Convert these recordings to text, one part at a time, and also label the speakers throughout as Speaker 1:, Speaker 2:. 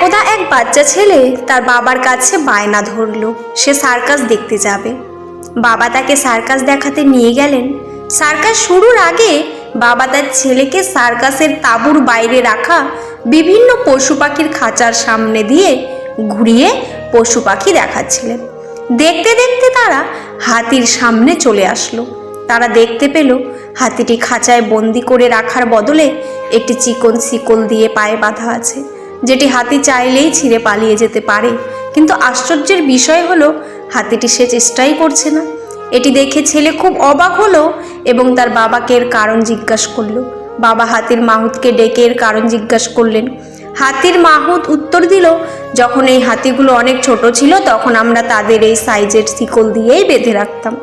Speaker 1: একদা এক বাচ্চা ছেলে, তার বাবার কাছে বায়না ধরলো। সে সার্কাস দেখতে যাবে। বাবা তাকে সার্কাস দেখাতে নিয়ে গেলেন। সার্কাস শুরুর আগে বাবা তার ছেলেকে সার্কাসের তাঁবুর বাইরে রাখা বিভিন্ন পশু পাখির খাঁচার সামনে দিয়ে ঘুরিয়ে পশু পাখি দেখাচ্ছিলেন। দেখতে দেখতে তারা হাতির সামনে চলে আসলো। তারা দেখতে পেল হাতিটি খাঁচায় বন্দি করে রাখার বদলে একটি চিকন শিকল দিয়ে পায়ে বাঁধা আছে। যেটি হাতি চাইলেই ছিঁড়ে পালিয়ে যেতে পারে। কিন্তু আশ্চর্যের বিষয় হলো, হাতিটি সে চেষ্টাই করছে না। এটি দেখে ছেলে খুব অবাক হলো এবং তার বাবাকে এর কারণ জিজ্ঞাসা করল। বাবা হাতির মাহুতকে ডেকে এর কারণ জিজ্ঞাসা করলেন। হাতির মাহুত উত্তর দিল, যখন এই হাতিগুলো অনেক ছোট ছিল, তখন আমরা তাদের এই সাইজের শিকল দিয়েই বেঁধে রাখতাম।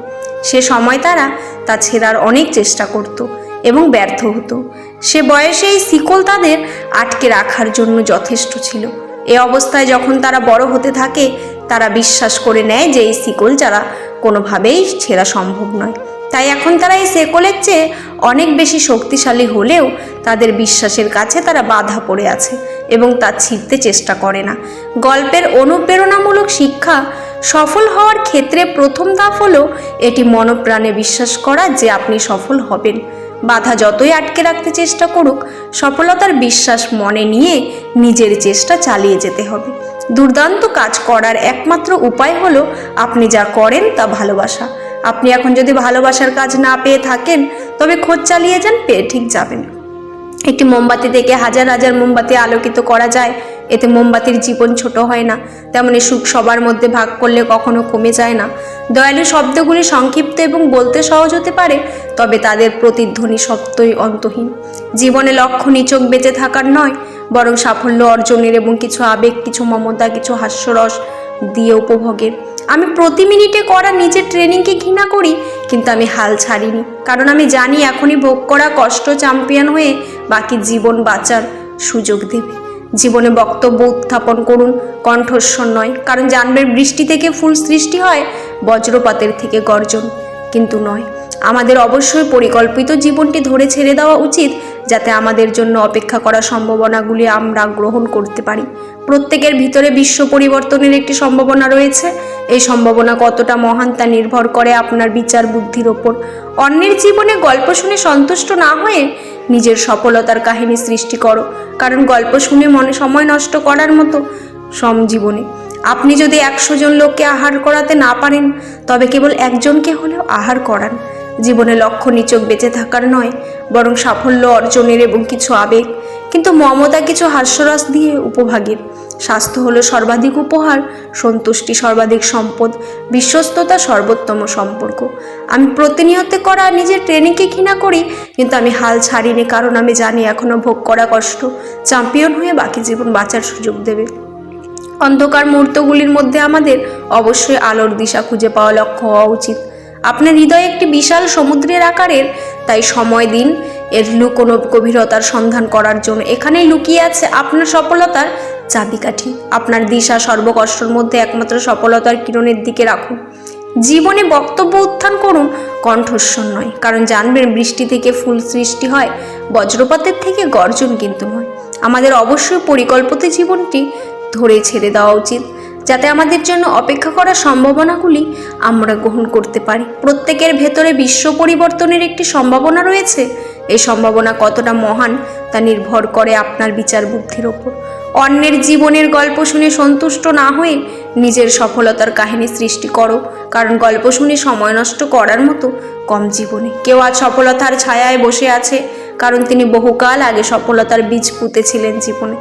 Speaker 1: সে সময় তারা তা ছেঁড়ার অনেক চেষ্টা করত এবং ব্যর্থ হতো। সে বয়সে এই শিকল তাদের আটকে রাখার জন্য যথেষ্ট ছিল। এ অবস্থায় যখন তারা বড় হতে থাকে, তারা বিশ্বাস করে নেয় যে এই শিকল যারা কোনোভাবেই ছেঁড়া সম্ভব নয়। তাই এখন তারা এই সেকলের চেয়ে অনেক বেশি শক্তিশালী হলেও তাদের বিশ্বাসের কাছে তারা বাধা পড়ে আছে এবং তা ছিঁড়তে চেষ্টা করে না। গল্পের অনুপ্রেরণামূলক শিক্ষা সফল হওয়ার ক্ষেত্রে প্রথম ধাপ হলো এটি মনপ্রাণে বিশ্বাস করা যে আপনি সফল হবেন। বাধা যতই আটকে রাখতে চেষ্টা করুক, সফলতার বিশ্বাস মনে নিয়ে নিজের চেষ্টা চালিয়ে যেতে হবে। দুর্দান্ত কাজ করার একমাত্র উপায় হলো আপনি যা করেন তা ভালোবাসা। আপনি এখন যদি ভালোবাসার কাজ না পেয়ে থাকেন, তবে খোঁজ চালিয়ে যান, পেয়ে ঠিক যাবেন। একটি মোমবাতি থেকে হাজার হাজার মোমবাতি আলোকিত করা যায় এতে মোমবাতির জীবন ছোট হয় না। তেমনি সুখ সবার মধ্যে ভাগ করলে কখনো কমে যায় না। দয়ালু শব্দগুলি সংক্ষিপ্ত এবং বলতে সহজ হতে পারে, তবে তাদের প্রতিধ্বনি সত্যই অন্তহীন। জীবনে লক্ষ্য নিচক বেঁচে থাকার নয়, বরং সাফল্য অর্জনের এবং কিছু আবেগ, কিছু মমতা, কিছু হাস্যরস দিয়ে উপভোগের। আমি প্রতি মিনিটে করা নিজের ট্রেনিংকে ঘৃণা করি, কিন্তু আমি হাল ছাড়িনি, কারণ আমি জানি এখনই ভোগ করা কষ্ট চ্যাম্পিয়ন হয়ে বাকি জীবন বাঁচার সুযোগ দেবে। জীবনে বক্তব্য উত্থাপন করুন, কণ্ঠস্বর নয়। কারণ জানবেন বৃষ্টি থেকে ফুল সৃষ্টি হয় বজ্রপাতের থেকে গর্জন, কিন্তু নয়। আমাদের অবশ্যই পরিকল্পিত জীবনটি ধরে ছেড়ে দেওয়া উচিত যাতে আমাদের জন্য অপেক্ষা করা সম্ভাবনাগুলি আমরা গ্রহণ করতে পারি। প্রত্যেকের ভিতরে বিশ্ব পরিবর্তনের একটি সম্ভাবনা রয়েছে। এই সম্ভাবনা কতটা মহান তা নির্ভর করে আপনার বিচার বুদ্ধির ওপর। অন্যের জীবনে গল্প শুনে সন্তুষ্ট না হয়ে নিজের সফলতার কাহিনী সৃষ্টি করো। কারণ গল্প শুনে মনে সময় নষ্ট করার মতো সম জীবনে। আপনি যদি একশো জন লোককে আহার করাতে না পারেন, তবে কেবল একজনকে হলেও আহার করান। জীবনে লক্ষ্য নিচক বেঁচে থাকার নয়, বরং সাফল্য অর্জনের এবং কিছু আবেগ। কিন্তু মমতা কিছু হাস্যরস দিয়ে উপভাগের। স্বাস্থ্য হলো সর্বাধিক উপহার, সন্তুষ্টি সর্বাধিক সম্পদ, বিশ্বস্ততা সর্বোত্তম সম্পর্ক। আমি প্রতিনিয়ত করা নিজের ট্রেনিংকে ঘৃণা করি, কিন্তু আমি হাল ছাড়িনি কারণ আমি জানি এখনও ভোগ করা কষ্ট চ্যাম্পিয়ন হয়ে বাকি জীবন বাঁচার সুযোগ দেবে। অন্ধকার মুহূর্তগুলির মধ্যে আমাদের অবশ্যই আলোর দিশা খুঁজে পাওয়া লক্ষ্য হওয়া উচিত। আপনার হৃদয় একটি বিশাল সমুদ্রের আকারের, তাই সময় দিন, এর লুকোনো গভীরতার সন্ধান করার জন্য। এখানেই লুকিয়ে আছে আপনার সফলতার চাবিকাঠি। আপনার দিশা সর্বকষ্টর মধ্যে একমাত্র সফলতার কিরণের দিকে রাখুন। জীবনে বক্তব্য উত্থান করুন কণ্ঠস্বর নয়, কারণ জানবেন বৃষ্টি থেকে ফুল সৃষ্টি হয়, বজ্রপাতের থেকে গর্জন কিন্তু নয়। আমাদের অবশ্যই পরিকল্পিত জীবনটি ধরে ছেড়ে দেওয়া উচিত। যাতে আমাদের জন্য অপেক্ষা করার সম্ভাবনাগুলি আমরা গ্রহণ করতে পারি। প্রত্যেকের ভেতরে বিশ্ব পরিবর্তনের একটি সম্ভাবনা রয়েছে। এই সম্ভাবনা কতটা মহান তা নির্ভর করে আপনার বিচার বুদ্ধির ওপর। অন্যের জীবনের গল্প শুনে সন্তুষ্ট না হয়ে নিজের সফলতার কাহিনী সৃষ্টি করো। কারণ গল্প শুনে সময় নষ্ট করার মতো কম জীবনে। কেউ আজ সফলতার ছায়ায় বসে আছে। কারণ তিনি বহুকাল আগে সফলতার বীজ পুঁতেছিলেন জীবনে।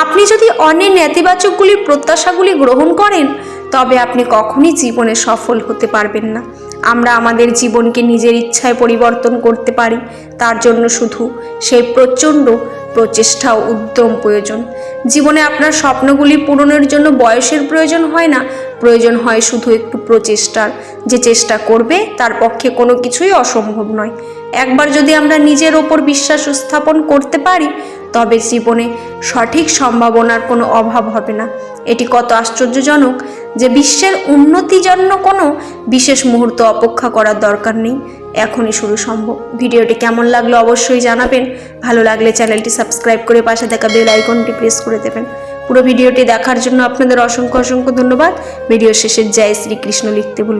Speaker 1: আপনি যদি অন্যের নেতিবাচকগুলির প্রত্যাশাগুলি গ্রহণ করেন, তবে আপনি কখনই জীবনে সফল হতে পারবেন না। আমরা আমাদের জীবনকে নিজের ইচ্ছায় পরিবর্তন করতে পারি। তার জন্য শুধু সেই প্রচণ্ড প্রচেষ্টা ও উদ্যম প্রয়োজন। জীবনে আপনার স্বপ্নগুলি পূরণের জন্য বয়সের প্রয়োজন হয় না। প্রয়োজন হয় শুধু একটু প্রচেষ্টার। যে চেষ্টা করবে, তার পক্ষে কোনো কিছুই অসম্ভব নয়। একবার যদি আমরা নিজের ওপর বিশ্বাস স্থাপন করতে পারি, তবে জীবনে সঠিক সম্ভাবনার কোনো অভাব হবে না। এটি কত আশ্চর্যজনক যে বিশ্বের উন্নতির জন্য কোনো বিশেষ মুহূর্ত অপেক্ষা করার দরকার নেই। এখনই শুরু সম্ভব। ভিডিওটি কেমন লাগল অবশ্যই জানাবেন। ভালো লাগলে চ্যানেলটি সাবস্ক্রাইব করে পাশে থাকা বেল আইকনটি প্রেস করে দেবেন। পুরো ভিডিওটি দেখার জন্য আপনাদের অসংখ্য অসংখ্য ধন্যবাদ। ভিডিও শেষে জয় শ্রীকৃষ্ণ লিখতে ভুলবেন।